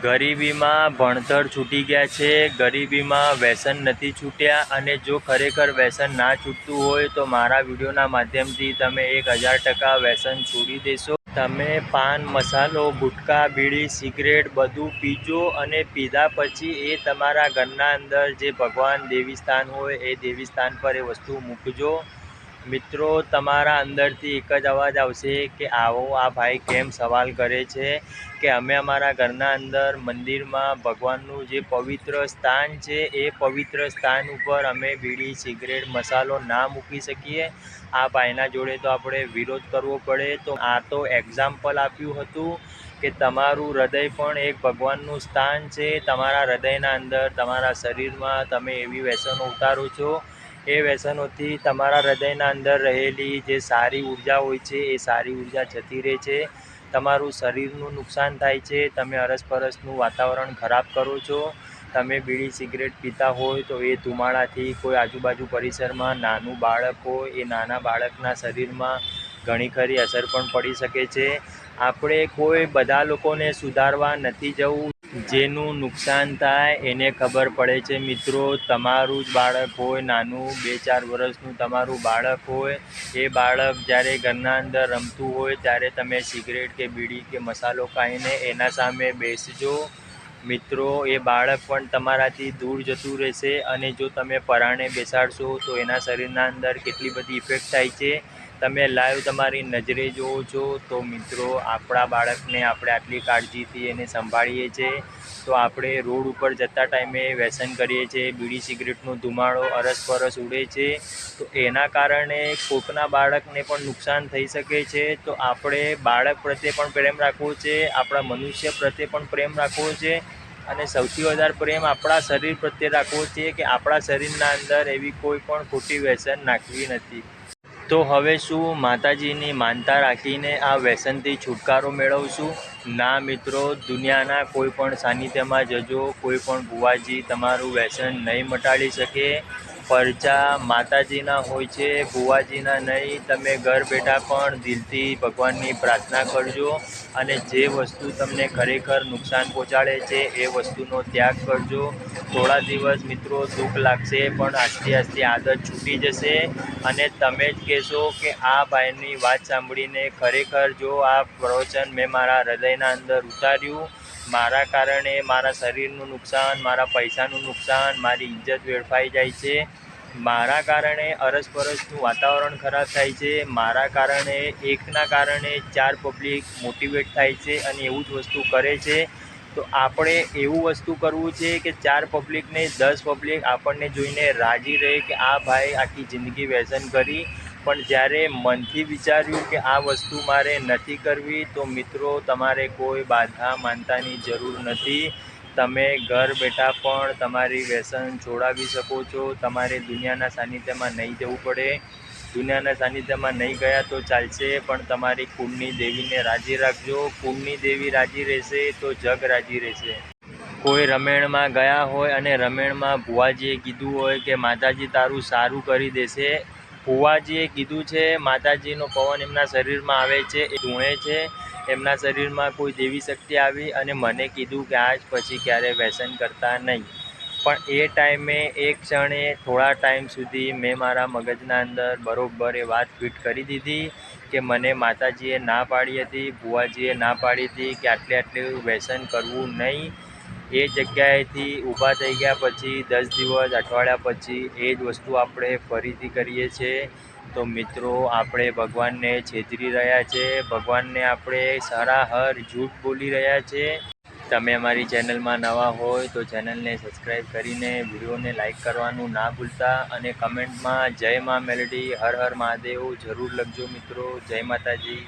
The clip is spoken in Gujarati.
ગરીબીમાં ભણતર છૂટી ગયા છે, ગરીબીમાં વ્યસન નથી છૂટ્યા અને જો ખરેખર વ્યસન ના છૂટતું હોય તો મારા વિડીયોના માધ્યમથી તમે એક હજાર ટકા વ્યસન છોડી દેશો. તમે પાન, મસાલો, ગુટકા, બીડી, સિગરેટ બધું પીજો અને પીધા પછી એ તમારા ઘરના અંદર જે ભગવાન દેવી સ્થાન હોય એ દેવી સ્થાન પર એ વસ્તુ મૂકજો. મિત્રો, તમારા અંદરથી એક જ અવાજ આવશે કે આવો આ ભાઈ કેમ સવાલ કરે છે કે અમે અમારા ઘરના અંદર મંદિરમાં ભગવાનનું જે પવિત્ર સ્થાન છે, એ પવિત્ર સ્થાન ઉપર અમે બીડી, સિગરેટ, મસાલો ના મૂકી શકીએ. આ ભાઈના જોડે તો આપણે વિરોધ કરવો પડે. તો આ તો એક્ઝામ્પલ આપ્યું હતું કે તમારું હૃદય પણ એક ભગવાનનું સ્થાન છે. તમારા હૃદયના અંદર તમારા શરીરમાં તમે એવી વ્યસનો ઉતારો છો. એ વ્યસનોથી તમારા હૃદયના અંદર રહેલી જે સારી ઊર્જા હોય છે, એ સારી ઊર્જા જતી રહે છે. તમારું શરીરનું નુકસાન થાય છે. તમે અરસપરસનું વાતાવરણ ખરાબ કરો છો. તમે બીડી સિગરેટ પીતા હોય તો એ ધુમાડાથી કોઈ આજુબાજુ પરિસરમાં નાનું બાળક હોય, એ નાના બાળકના શરીરમાં ઘણી ખરી અસર પણ પડી શકે છે. આપણે કોઈ બધા લોકોને સુધારવા નથી જવું. જેનું નુકસાન થાય એને ખબર પડે છે. મિત્રો, તમારું જ બાળક હોય, નાનું, બે ચાર વર્ષનું તમારું બાળક હોય, એ બાળક જ્યારે ઘરના અંદર રમતું હોય, ત્યારે તમે સિગરેટ કે બીડી કે મસાલો ખાઈને એના સામે બેસજો. મિત્રો, એ બાળક પણ તમારાથી દૂર જતું રહેશે અને જો તમે પરાણે બેસાડશો તો એના શરીરના અંદર કેટલી બધી ઇફેક્ટ થાય છે. તમે લાઈવ તમારી નજરે જુઓ છો, તો મિત્રો આપણા બાળકને આપણે આટલી કાળજીથી એને સંભાળીએ છીએ. તો આપણે રોડ ઉપર જતા ટાઈમે વ્યસન કરીએ છીએ, બીડી સિગરેટનો ધુમાડો અરસપરસ ઉડે છે. તો એના કારણે કોકના બાળકને પણ નુકસાન થઈ શકે છે. તો આપણે બાળક પ્રત્યે પણ પ્રેમ રાખવો છે, આપણા મનુષ્ય પ્રત્યે પણ પ્રેમ રાખવો છે. અને સૌથી વધારે પ્રેમ આપણા શરીર પ્રત્યે રાખવો છે કે આપણા શરીરના અંદર એવી કોઈ પણ ખોટી વ્યસન નાખવી નથી. તો હવે શું માતાજીની માનતા રાખીને આ વ્યસનથી છુટકારો મેળવશું? ના મિત્રો, દુનિયાના કોઈ પણ સાનિધ્યમાં જજો, કોઈ પણ બુવાજી તમારું વ્યસન નહીં મટાડી શકે. પરચા માતાજીના હોય છે, ભુવાજીના નહીં. તમે ઘર બેઠા પણ દિલથી ભગવાનની પ્રાર્થના કરજો અને જે વસ્તુ તમને ખરેખર નુકસાન પહોંચાડે છે, એ વસ્તુનો ત્યાગ કરજો. થોડા દિવસ મિત્રો દુઃખ લાગશે, પણ આસ્તે આસ્તે આદત છૂટી જશે. અને તમે જ કહેશો કે આ ભાઈની વાત સાંભળીને ખરેખર જો આ પ્રવચન મેં મારા હૃદયના અંદર ઉતાર્યું મારા કારણે મારા શરીરનું નુકસાન, મારા પૈસાનું નુકસાન, મારી ઇજ્જત વેડફાઈ જાય છે. મારા કારણે અરસપરસનું વાતાવરણ ખરાબ થાય છે. મારા કારણે એકના કારણે ચાર પબ્લિક મોટિવેટ થાય છે અને એવું જ વસ્તુ કરે છે. તો આપણે એવું વસ્તુ કરવું છે કે ચાર પબ્લિકને દસ પબ્લિક આપણને જોઈને રાજી રહે કે આ ભાઈ આખી જિંદગી વ્યસન કરી પણ જ્યારે મનથી વિચાર્યું કે આ વસ્તુ મારે નથી કરવી, તો મિત્રો, તમારે કોઈ બાધા માનતાની જરૂર નથી. તમે ઘર બેઠા પણ તમારી વ્યસન છોડાવી શકો છો. તમારે દુનિયાના સાનિધ્યમાં નહીં જવું પડે. દુનિયાના સાનિધ્યમાં નહીં ગયા તો ચાલશે, પણ તમારી કુંડની દેવીને રાજી રાખજો. કુળની દેવી રાજી રહેશે તો જગ રાજી રહેશે. કોઈ રમેણમાં ગયા હોય અને રમેણમાં ભુવાજીએ કીધું હોય કે, માતાજી, તારું સારું કરી દેશે. ભુવાજીએ કીધું છે, માતાજીનો પવન એમના શરીરમાં આવે છે, એ ધૂણે છે, એમના શરીરમાં કોઈ દેવી શક્તિ આવી અને મને કીધું કે આજ પછી ક્યારે વ્યસન કરતા નહીં. પણ એ ટાઈમે, એ ક્ષણે થોડા ટાઈમ સુધી મેં મારા મગજના અંદર બરોબર એ વાત ફિટ કરી દીધી કે મને માતાજીએ ના પાડી હતી, ભુવાજીએ ના પાડી હતી કે આટલે આટલું વ્યસન કરવું નહીં. એ જગ્યાએથી ઊભા થઈ ગયા પછી દસ દિવસ, અઠવાડિયા પછી એ જ વસ્તુ આપણે ફરીથી કરીએ છીએ. તો મિત્રો, આપણે ભગવાનને છેતરી રહ્યા છે. ભગવાનને આપણે સરાહર જૂઠ બોલી રહ્યા છે. તમે અમારી ચેનલમાં નવા હોય તો ચેનલને સબસ્ક્રાઈબ કરીને વિડીયોને લાઇક કરવાનું ના ભૂલતા અને કમેન્ટમાં જય મા મેલડી, હર હર મહાદેવ જરૂર લખજો મિત્રો. જય માતાજી.